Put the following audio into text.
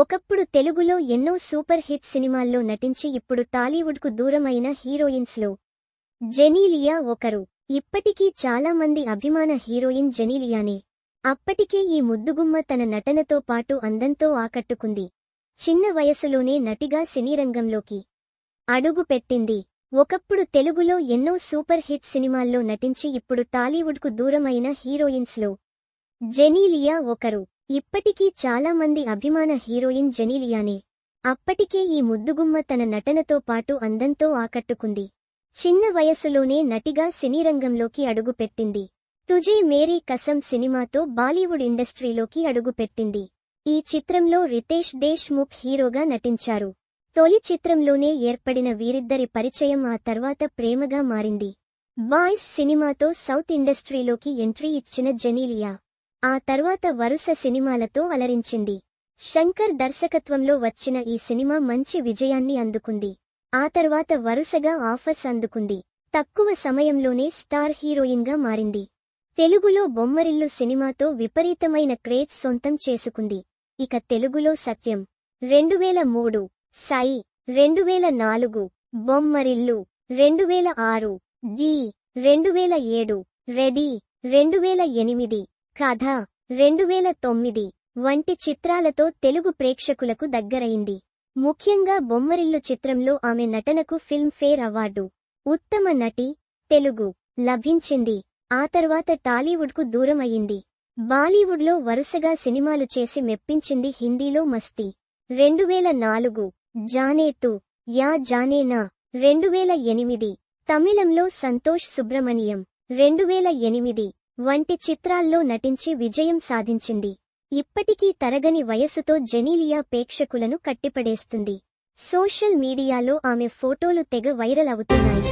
ఒకప్పుడు తెలుగులో ఎన్నో సూపర్ హిట్ సినిమాల్లో నటించి ఇప్పుడు టాలీవుడ్కు దూరమైన హీరోయిన్స్లో జెనీలియా ఒకరు. ఇప్పటికీ చాలా మంది అభిమాన హీరోయిన్ జెనీలియానే. అప్పటికే ఈ ముద్దుగుమ్మ తన నటనతో పాటు అందంతో ఆకట్టుకుంది. చిన్న వయసులోనే నటిగా సినీరంగంలోకి అడుగు పెట్టింది ఒకప్పుడు తెలుగులో ఎన్నో సూపర్ హిట్ సినిమాల్లో నటించి ఇప్పుడు టాలీవుడ్కు దూరమైన హీరోయిన్స్లో జెనీలియా ఒకరు. ఇప్పటికీ చాలా మంది అభిమాన హీరోయిన్ జెనీలియానే. అప్పటికే ఈ ముద్దుగుమ్మ తన నటనతో పాటు అందంతో ఆకట్టుకుంది. చిన్న వయసులోనే నటిగా సినీరంగంలోకి అడుగుపెట్టింది. తుజే మేరీ కసం సినిమాతో బాలీవుడ్ ఇండస్ట్రీలోకి అడుగుపెట్టింది. ఈ చిత్రంలో రితేష్ దేశ్ ముఖ్ హీరోగా నటించారు. తొలి చిత్రంలోనే ఏర్పడిన వీరిద్దరి పరిచయం ఆ తర్వాత ప్రేమగా మారింది. బాయ్స్ సినిమాతో సౌత్ ఇండస్ట్రీలోకి ఎంట్రీ ఇచ్చిన జెనీలియా. ఆ తర్వాత వరుస సినిమాలతో అలరించింది. శంకర్ దర్శకత్వంలో వచ్చిన ఈ సినిమా మంచి విజయాన్ని అందుకుంది. ఆ తర్వాత వరుసగా ఆఫర్స్ అందుకుంది. తక్కువ సమయంలోనే స్టార్ హీరోయిన్గా మారింది. తెలుగులో బొమ్మరిల్లు సినిమాతో విపరీతమైన క్రేజ్ సొంతం చేసుకుంది. ఇక తెలుగులో సత్యం. రెండువేల మూడు సాయి రెండువేల నాలుగు బొమ్మరిల్లు. రెండువేల ఆరు ది రెండువేల ఏడు రెడీ. రెండువేల ఎనిమిది కథ రెండువేల తొమ్మిది వంటి చిత్రాలతో తెలుగు ప్రేక్షకులకు దగ్గరైంది. ముఖ్యంగా బొమ్మరిల్లు చిత్రంలో ఆమె నటనకు ఫిల్మ్ఫేర్ అవార్డు ఉత్తమ నటి తెలుగు లభించింది. ఆ తర్వాత టాలీవుడ్కు దూరం అయింది బాలీవుడ్లో వరుసగా సినిమాలు చేసి మెప్పించింది హిందీలో మస్తీ. రెండువేల నాలుగు జానేతు యా జానేనా. రెండువేల ఎనిమిది తమిళంలో సంతోష్ సుబ్రమణియం రెండువేల ఎనిమిది వంటి చిత్రాల్లో నటించి విజయం సాధించింది. ఇప్పటికీ తరగని వయసుతో జెనీలియా ప్రేక్షకులను కట్టిపడేస్తుంది. సోషల్ మీడియాలో ఆమె ఫోటోలు తెగ వైరల్ అవుతున్నాయి.